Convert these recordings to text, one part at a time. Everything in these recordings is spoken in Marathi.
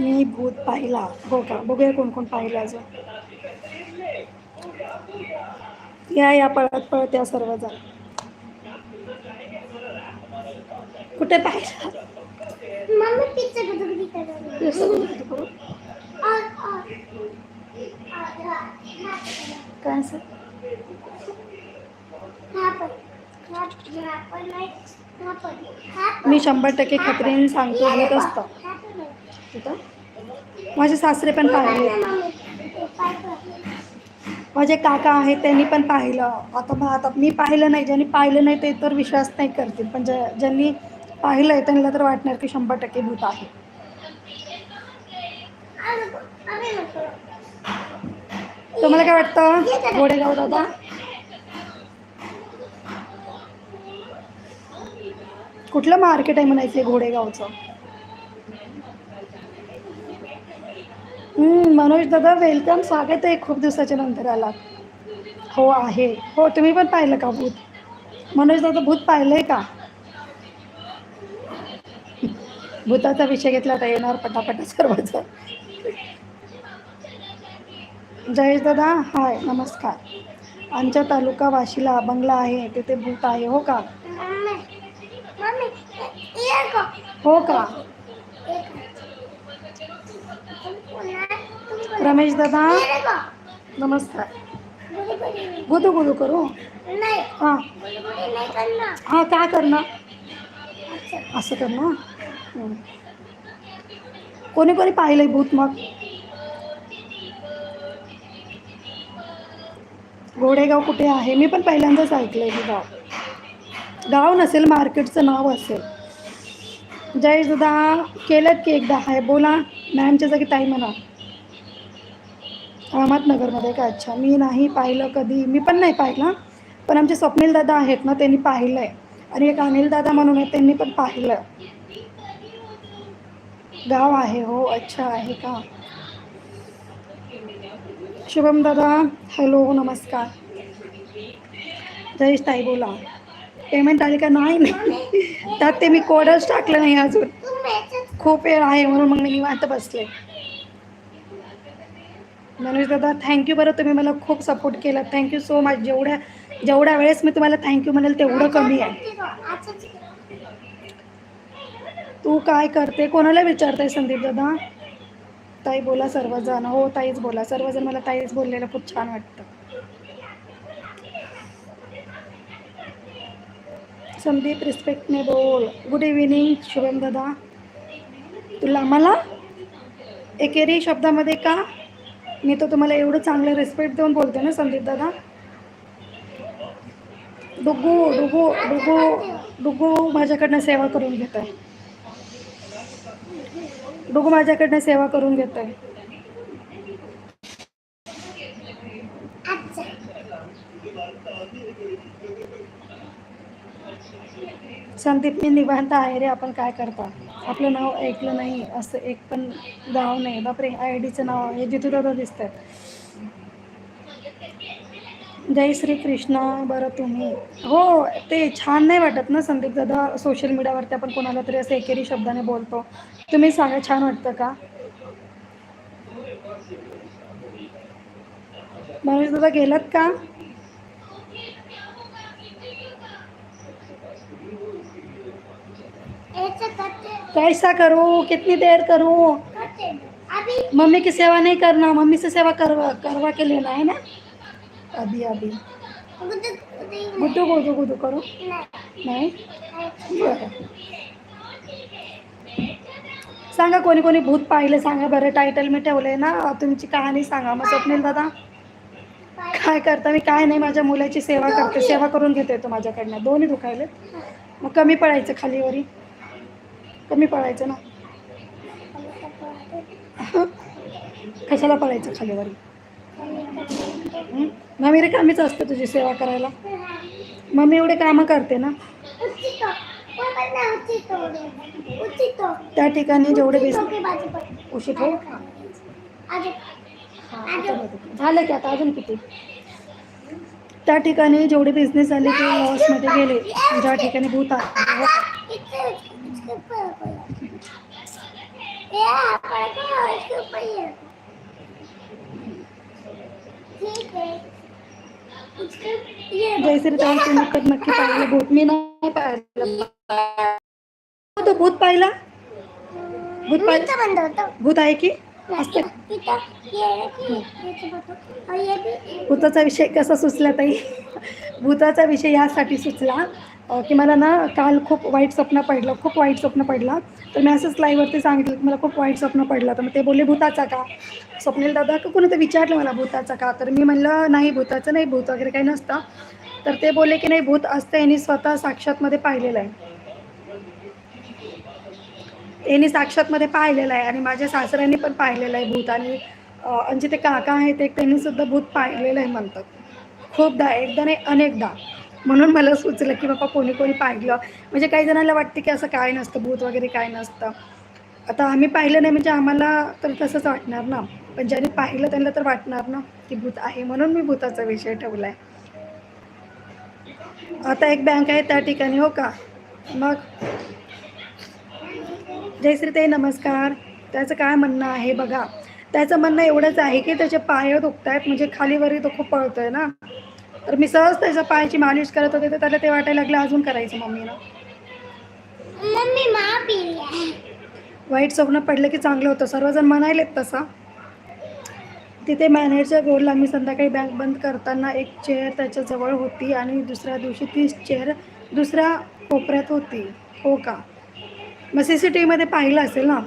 मी भूत पाहिला. हो का? बघूया कोण कोण पाहिलं अजून. या या पळत पळत या सर्वजण कुठे पाहिलं मम्मी पिझ्झा गुदगुदी करत ते सगळं किती करू? और और काय पण मी शंभर टक्के खात्रीने सांगतो भूत असतं. माझे सासरे पण पाहिले माझे काका आहेत त्यांनी पण पाहिलं. आता मग आता मी पाहिलं नाही ज्यांनी पाहिलं नाही ते तर विश्वास नाही करतील. पण ज्या ज्यांनी पाहिलं आहे त्यांना तर वाटणार की शंभर टक्के भूत आहे. तुम्हाला काय वाटतं? गोडेगाव दादा? कुठलं मार्केट आहे म्हणायचं घोडेगावचं हम्म, मनोज दादा वेलकम स्वागत आहे खूप दिवसाच्या नंतर आला. हो आहे. हो तुम्ही पण पाहिलं का भूत? मनोज दादा भूत पाहिलंय का? भूताचा विषय घेतला तर येणार पटापट सर्वच. जयेश दादा हाय नमस्कार. आमच्या तालुका वाशीला बंगला आहे तिथे भूत आहे हो का? हो का? रमेश दादा नमस्कार. गुदू गुदू करू? हां. हां काय करणार? अच्छा असं करणार? हं. कोणी कोणी पाहिलंय भूत मग घोडेगाव कुठे आहे? मी पण पहिल्यांदाच ऐकलंय हे गाव. गाव नसेल मार्केटचं नाव असेल. जय दादा केलं की एकदा? आहे बोला. मॅमच्या जागी ताई म्हणा. अहमदनगरमध्ये. का अच्छा मी नाही पाहिलं कधी. मी पण नाही पाहिलं पण आमचे स्वप्नील दादा आहेत ना त्यांनी पाहिलं आहे आणि एक अनिल दादा म्हणून आहे त्यांनी पण पाहिलं. गाव आहे हो अच्छा आहे का? शुभम दादा हॅलो नमस्कार. जयेश ताई बोला. पेमेंट आली का? नाही नाही. त्यात ते मी कोडच टाकलं नाही अजून. खूप वेळ आहे म्हणून मग मी निवांत बसले. मनोज दादा थँक्यू बरं तुम्ही मला खूप सपोर्ट केला. थँक्यू सो मच जेवढ्या जेवढ्या वेळेस मी तुम्हाला थँक्यू म्हणेल तेवढं कमी आहे. तू काय करते? कोणाला विचारते संदीप दादा? ताई बोला सर्वजण. हो ताईच बोला. सर्वजण मला ताईच बोललेलं खूप छान वाटतं. संदीप रिस्पेक्टने बोल. गुड इव्हिनिंग शुभम दादा. तुला मला? एकेरी शब्दामध्ये का? मी तर तुम्हाला एवढं चांगलं रिस्पेक्ट देऊन बोलते ना संदीप दादा. डुगू डुगू डुगू डुगू माझ्याकडनं सेवा करून घेत आहे डुगू माझ्याकडनं सेवा करून घेत आहे आजचा संदीप मी निवांत आहे रे आपण काय करता? आपलं नाव ऐकलं नाही असं एक पण गाव नाही. बापरे आय डीचं नाव आहे जिथू दादा दिसतंय. जय श्री कृष्ण बरं तुम्ही. हो ते छान नाही वाटत ना संदीप दादा? सोशल मीडियावरती आपण कोणाला तरी असं एकेरी शब्दाने बोलतो. तुम्ही सांगा छान वाटतं का? मनोज दादा गेलात का? कैसा करूँ कितनी देर करूँ? मम्मी की सेवा नहीं करना मम्मी से सेवा करवा करवा के लेना है ना? अभी अभी गुदू गुदू गुदू गुदू गुदू करू? नाही. नाही? सांगा कोणी कोणी भूत पाहिलं सांगा बरं. टायटल मी ठेवलंय ना. तुमची कहाणी सांगा. मग स्वप्नील दादा काय करता? मी काय नाही माझ्या मुलाची सेवा करते. सेवा करून घेते तो माझ्याकडनं. दोन्ही दुखायले मग कमी पडायचं खालीवरी कमी पडायचं ना. कशाला पडायचं खालीवरी मम्मी रे कामीच असते तुझी सेवा करायला. मम्मी एवढे कामं करते ना. उचितो. कोण म्हणणार उचितो? उचितो. त्या ठिकाणी जेवढे बेस उचितो की बाजू पड. उशी ठेव आजू. हा, आता बघ. झालं की आता अजून किती त्या ठिकाणी जेवढे बिझनेस झाले ते लॉसमध्ये गेले ज्या ठिकाणी भूत आहे हो का? इथे, इथे पळ, पळ. या, पळ, पळ, इथे पळ. ठीक आहे. इथे ये. जयश्री ताई तुम्ही तर नक्की पाहिलं भूत मी नाही पाहिलं हो, तो भूत पाहिला? भूत पाहिलं? इथं बंद होतो. भूत आहे की. भूताचा विषय कसा सुचला ताई? भूताचा विषय यासाठी सुचला की मला ना काल खूप वाईट स्वप्न पडलं खूप वाईट स्वप्न पडलं. तर मी असंच लाईव्हवरती सांगितलं की मला खूप वाईट स्वप्न पडलं. तर मग ते बोलले भूताचा का? स्वप्नील दादा का कोणी तर विचारलं मला भूताचा का? तर मी म्हणलं नाही भूताचं नाही भूत वगैरे काही नसतं. तर ते बोलले की नाही भूत असतं यांनी स्वतः साक्षातमध्ये पाहिलेलं आहे. यांनी साक्षातमध्ये पाहिलेलं आहे आणि माझ्या सासऱ्यांनी पण पाहिलेलं आहे भूत आणि म्हणजे जे ते काका आहेत ते त्यांनी सुद्धा भूत पाहिलेलं आहे म्हणतात. खूपदा एकदा नाही अनेकदा. म्हणून मला सुचलं की बाबा कोणी कोणी पाहिलं. म्हणजे काही जणांना वाटते की असं काय नसतं भूत वगैरे काय नसतं. आता आम्ही पाहिलं नाही म्हणजे आम्हाला तर तसंच वाटणार ना. पण ज्यांनी पाहिलं त्यांना तर वाटणार ना की भूत आहे म्हणून मी भूताचा विषय ठेवला आहे आता एक बँक आहे त्या ठिकाणी हो का? मग? जयश्रीताई नमस्कार. त्याचं काय म्हणणं आहे बघा. त्याचं म्हणणं एवढंच आहे की त्याचे पाय दुखत आहेत म्हणजे खालीवरी तो खूप पळतोय ना. तर मी सहज त्याच्या पायाची मालिश करत होते तर त्याला ते वाटायला लागलं अजून करायचं मम्मीनं. आहे. वाईट स्वप्न पडलं की चांगलं होतं. सर्वजण म्हणायलेत तसं. तिथे मॅनेजर बोलला मी संध्याकाळी बँक बंद करताना एक चेअर त्याच्याजवळ होती आणि दुसऱ्या दिवशी ती चेअर दुसऱ्या कोपऱ्यात होती. हो का? मग सी सी टी व्हीमध्ये पाहिलं असेल ना?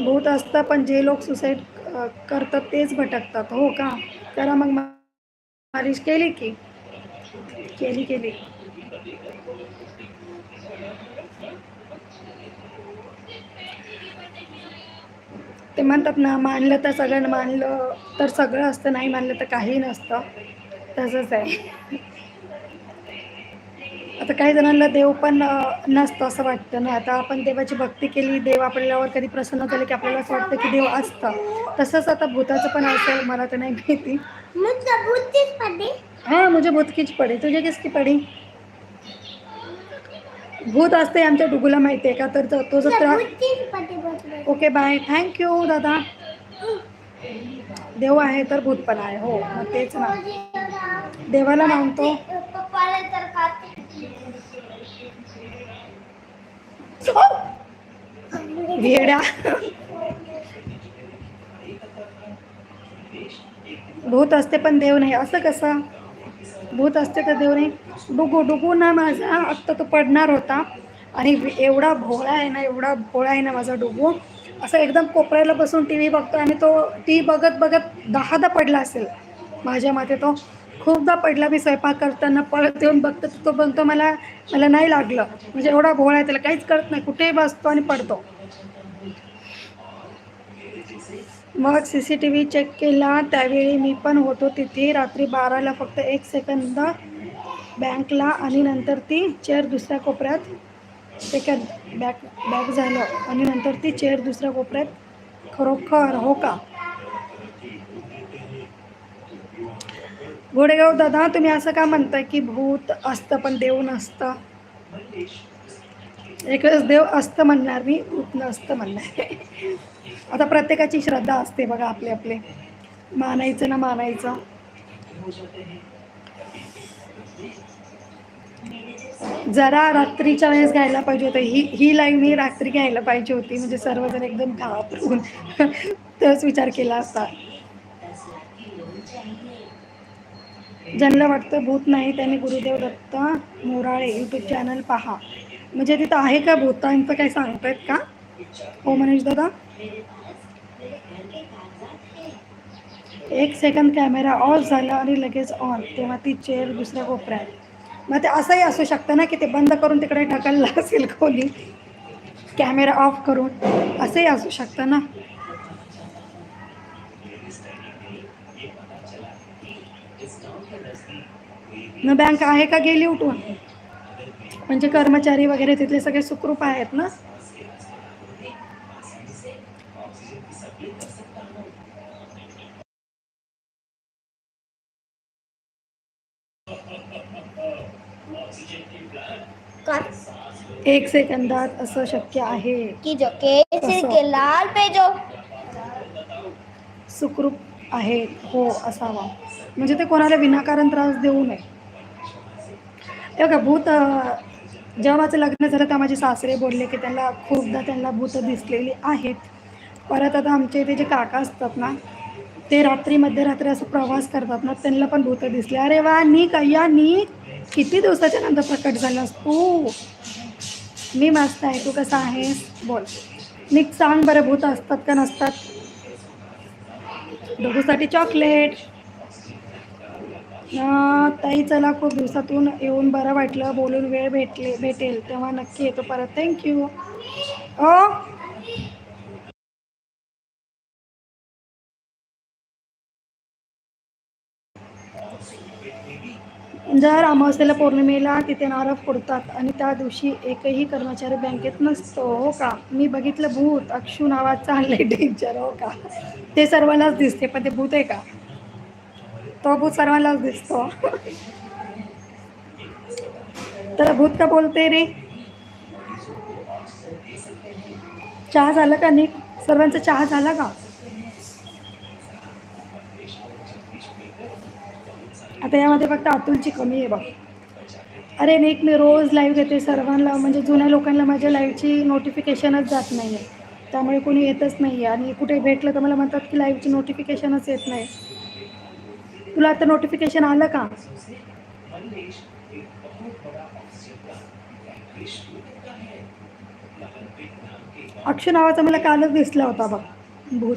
भूत असतं पण जे लोक सुसाईड करतात तेच भटकतात. हो का? करा मग मालिश केली की? केली केली. ते म्हणतात ना मानलं तर सगळं मानलं तर सगळं असतं नाही मानलं तर काही नसतं. तसंच आहे. आता काही जणांना देव पण नसतं असं वाटतं ना. आता आपण देवाची भक्ती केली देव आपल्यावर कधी प्रसन्न झाले की आपल्याला असं वाटतं की देव असतं. तसंच आता भूताचं पण असेल मला तर नाही माहिती. हाँ मुझे भूत कीच पडी तुझे किसकी पडी? भूत असते आमच्या डुगूला माहिती आहे का? तर तो- जर. Okay bye. थँक्यू दादा. देव आहे तर भूत पण आहे हो. मग तेच ना. देवाला मानतो. वेड्या भूत असते पण देव नाही. असं कसं? भूत असते तर देव नाही. डुगू डुगू ना माझा. आत्ता तो पडणार होता. आणि एवढा भोळा आहे ना एवढा भोळा आहे ना माझा डुगू. असं एकदम कोपऱ्याला बसून टी व्ही बघतो आणि तो टी व्ही बघत बघत दहादा पडला असेल. माझ्या मते तो. खूपदा पडला मी स्वयंपाक करताना पळत येऊन बघतो तो बनतो मला मला नाही लागलं. म्हणजे एवढा भोळा आहे त्याला काहीच कळत नाही कुठेही बसतो आणि पडतो. मग C C T V check केला त्यावेळी मी पण होतो तिथे. रात्री बाराला फक्त एक सेकंद बँकला आणि नंतर ती चेअर दुसऱ्या कोपऱ्यात सेकंद बॅक बॅक झालं. आणि नंतर ती चेअर दुसऱ्या कोपऱ्यात खरोखर हो का? घोडेगाव दादा तुम्ही असं का म्हणताय की भूत असतं पण देव नसतं? एकच देव असतं म्हणणार मी भूत नसतं म्हणणार. आता प्रत्येकाची श्रद्धा असते बघा आपले आपले. मानायचं ना मानायचं. जरा रात्रीच्या वेळेस घ्यायला पाहिजे होतं. ही ही लाईव्ह मी रात्री घ्यायला पाहिजे होती. म्हणजे सर्वजण एकदम घाबरून तोच विचार केला असता. ज्यांना वाटतं भूत नाही त्यांनी गुरुदेव दत्त मोराळे यूट्यूब चॅनल पहा. म्हणजे तिथं आहे का भूतांचं काही सांगतायत का? हो मनीष दादा? एक सेकंद कॅमेरा ऑफ झाला आणि लगेच ऑन तेव्हा ती चेअर दुसऱ्या कोपऱ्यात. मग ते असंही असू शकतं ना की ते बंद करून तिकडे ढकललं असेल खोली कॅमेरा ऑफ करून. असंही असू शकतं ना? न बँक आहे का गेली उठून? म्हणजे कर्मचारी वगैरे तिथले सगळे सुखरूप आहेत ना? एक सेकंदात असं शक्य आहे. की जो केसरी के लाल पे जो सुखरूप आहे हो असावा. म्हणजे ते कोणाला विनाकारण त्रास देऊ नये. हे बघा भूत जेव्हा माझं लग्न झालं तेव्हा माझे सासरे बोलले की त्यांना खूपदा त्यांना भूत दिसलेली आहेत. परत आता आमचे इथे जे काका असतात ना ते रात्री मध्यरात्री असं प्रवास करतात ना त्यांना पण भूत दिसले. अरे वा नी कय्या नी किती दिवसाच्या नंतर प्रकट झालास तू? मी मस्त आहे तू कसा आहेस? बोल. निक सांग बरं भूत असतात का नसतात? दोघूसाठी चॉकलेट ताई चला खूप दिवसातून येऊन बरं वाटलं. बोलून वेळ भेटले भेटेल. तेव्हा नक्की येतो परत. थँक्यू ओ हो? जर अमावस्येला पौर्णिमेला तिथे नारफ फोडतात आणि त्या दिवशी एकही कर्मचारी बँकेत नसतो हो का? मी बघितलं भूत अक्षू नावाचा लय डेंजर हो का? ते सर्वांनाच दिसते पण ते भूत आहे का? तो भूत सर्वांनाच दिसतो. तर भूत का बोलते रे? चहा झाला का नीट? सर्वांचा चहा झाला का? आता यामध्ये फक्त अतुलची कमी आहे बघ. अरे नीट मी रोज लाईव्ह घेते सर्वांना म्हणजे जुन्या लोकांना माझ्या लाईव्हची नोटिफिकेशनच जात नाही आहे त्यामुळे कोणी येतच नाही आहे आणि कुठे भेटलं तर मला म्हणतात की लाईव्हची नोटिफिकेशनच येत नाही. तुला आता नोटिफिकेशन आलं का? अक्षय नावाचा मला कालच दिसला होता बघ भूत.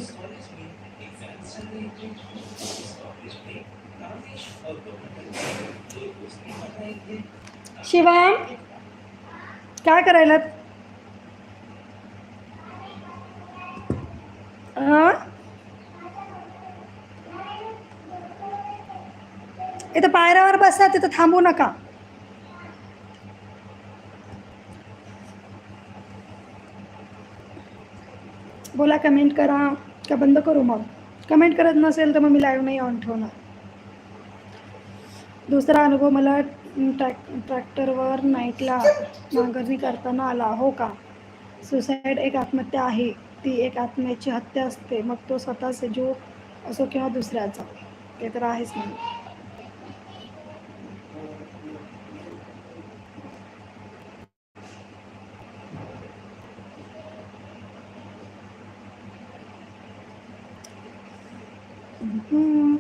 शिवाय काय करायला इथं पायऱ्यावर बसा तिथं थांबू नका. बोला कमेंट करा का बंद करू मग? कमेंट करत नसेल तर मग मी लाईव्ह नाही ऑन ठेवणार. दुसरा अनुभव मला ट्रॅक ट्रॅक्टरवर नाईटला नांगरणी करताना आला. हो का? सुसाईड एक आत्महत्या आहे. ती एक आत्म्याची हत्या असते. मग तो स्वतःच जीव असो किंवा दुसऱ्याचा. ते तर आहेच नाही हम्म.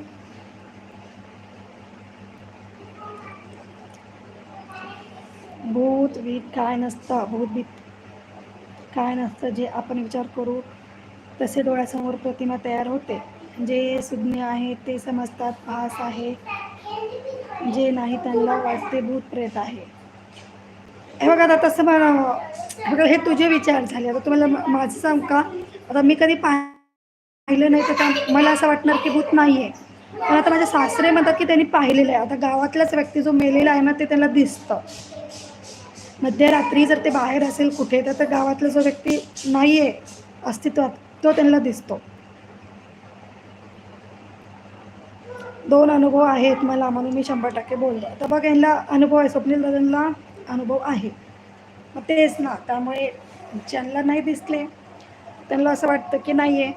भूत भीत काय नसतं भूत भीत काय नसतं जे आपण विचार करू तसे डोळ्यासमोर प्रतिमा तयार होते. जे सुज्ञ आहे ते समजतात भास आहे. जे नाही त्यांना वाटते भूत प्रेत आहे. हे बघा आता तसं मला बघा हे तुझे विचार झाले. आता तुम्हाला माझं सांग का? आता मी कधी पाहिलं नाही तर मला असं वाटणार की भूत नाही आहे पण आता माझे सासरे म्हणतात की त्यांनी पाहिलेलं आहे. आता गावातलाच व्यक्ती जो मेलेला आहे ना ते त्याला दिसतं. मध्यरात्री जर ते बाहेर असेल कुठे तर गावातला जो व्यक्ती नाही आहे अस्तित्वात तो त्यांना दिसतो. दोन अनुभव आहेत मला म्हणून मी शंभर टक्के बोललो तर बघ यांना अनुभव आहे स्वप्नील दादांना अनुभव आहे. मग तेच ना त्यामुळे ज्यांना नाही दिसले त्यांना असं वाटतं की नाही आहे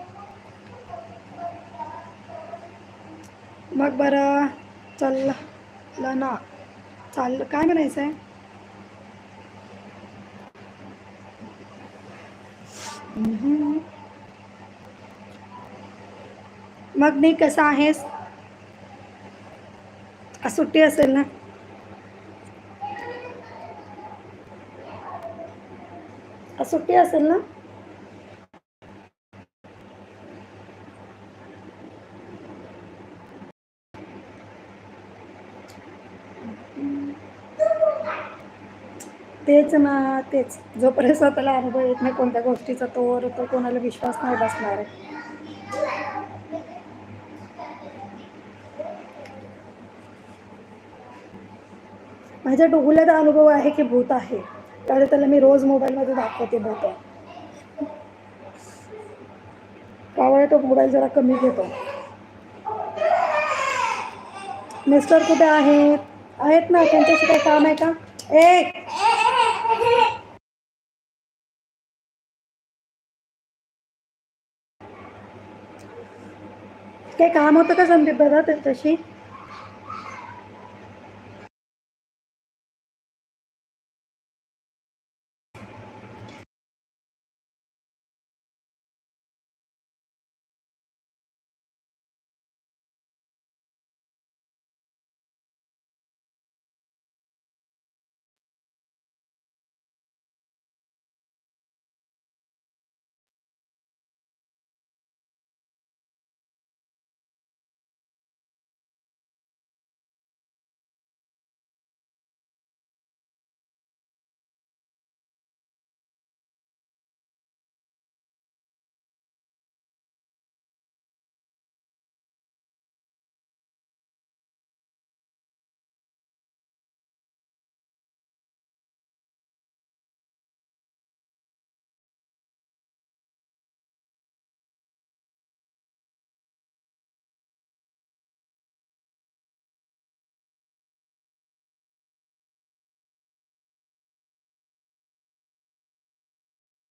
मग बरं चाललं ना चाललं काय म्हणायचं आहे मग मी कसा आहेस? सुट्टी असेल ना? सुट्टी असेल ना? तेच ना तेच. जोपर्यंत स्वतःला अनुभव येत नाही कोणत्या गोष्टीचा तोवर तो कोणाला विश्वास नाही बसणार आहे. माझ्या डोहुल्यात अनुभव आहे की भूत आहे. त्यामुळे त्याला मी रोज मोबाईलमध्ये दाखवते भूत. त्यामुळे तो मोबाईल जरा कमी घेतो. मिस्टर कुठे आहेत? आहेत ना त्यांच्याशी काही काम आहे का? ए काही काम होतं का संदीप दादा त्यांच्याशी